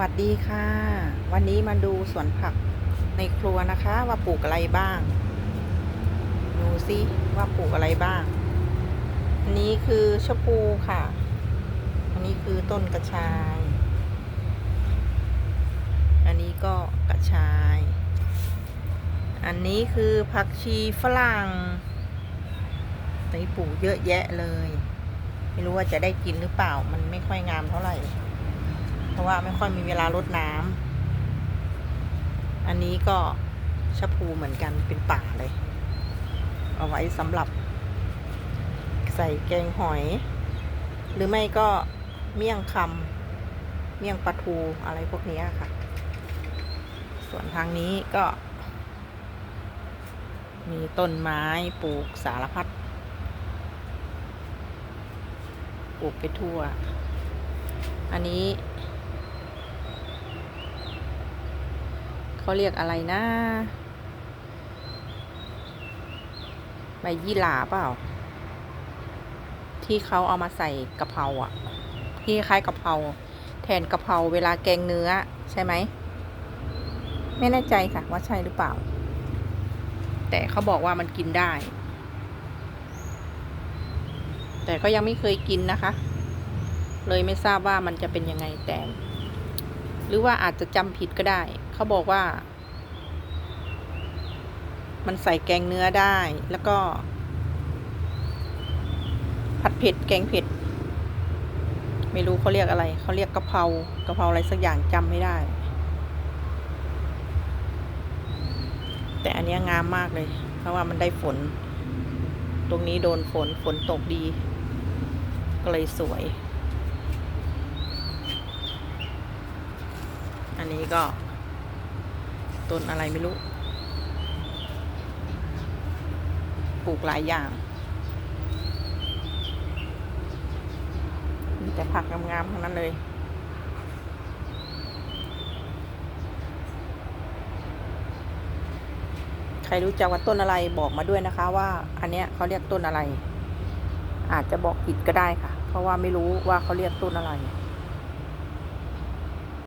วัสดีค่ะ วันนี้มาดูสวนผักในครัวนะคะ ว่าปลูกอะไรบ้างดูซิว่าปลูกอะไรบ้าง อันนี้คือชะพูค่ะ อันนี้คือต้นกระชาย อันนี้ก็กระชาย อันนี้คือผักชีฝรั่งตอนนี้ปลูกเยอะแยะเลย ไม่รู้ว่าจะได้กินหรือเปล่ามันไม่ค่อยงามเท่าไหร่ เพราะว่าไม่ค่อยมีเวลารดน้ำอันนี้ก็ชะพูเหมือนกันเป็นป่าเลย เอาไว้สำหรับ ใส่แกงหอย หรือไม่ก็เมี่ยงคำเมี่ยงปลาทูอะไรพวกนี้ค่ะ ส่วนทางนี้ก็ มีต้นไม้ปลูกสารพัดปลูกไปทั่ว อันนี้ เขาเรียกอะไรนะใบยี่หร่าเปล่า ที่เขาเอามาใส่กะเพราอะ ที่คล้ายกะเพราแทนกะเพราเวลาแกงเนื้อใช่ไหมไม่แน่ใจค่ะว่าใช่หรือเปล่า แต่เขาบอกว่ามันกินได้ แต่ก็ยังไม่เคยกินนะคะ เลยไม่ทราบว่ามันจะเป็นยังไงแต่ หรือว่าอาจจะจำผิดก็ได้ เขาบอกว่า มันใส่แกงเนื้อได้ แล้วก็ ผัดเผ็ด แกงเผ็ด ไม่รู้เขาเรียกอะไร เขาเรียกกะเพรากะเพราอะไรสักอย่างจำไม่ได้ แต่อันนี้งามมากเลย เพราะว่ามันได้ฝน ตรงนี้โดนฝน ฝนตกดี ก็เลยสวย อันนี้ก็ต้นอะไรไม่รู้ ปลูกหลายอย่าง มีแต่ผักงามๆทั้งนั้นเลย ใครรู้จักว่าต้นอะไรบอกมาด้วยนะคะว่า อันเนี้ยเขาเรียกต้นอะไร อาจจะบอกผิดก็ได้ค่ะ เพราะว่าไม่รู้ว่าเขาเรียกต้นอะไร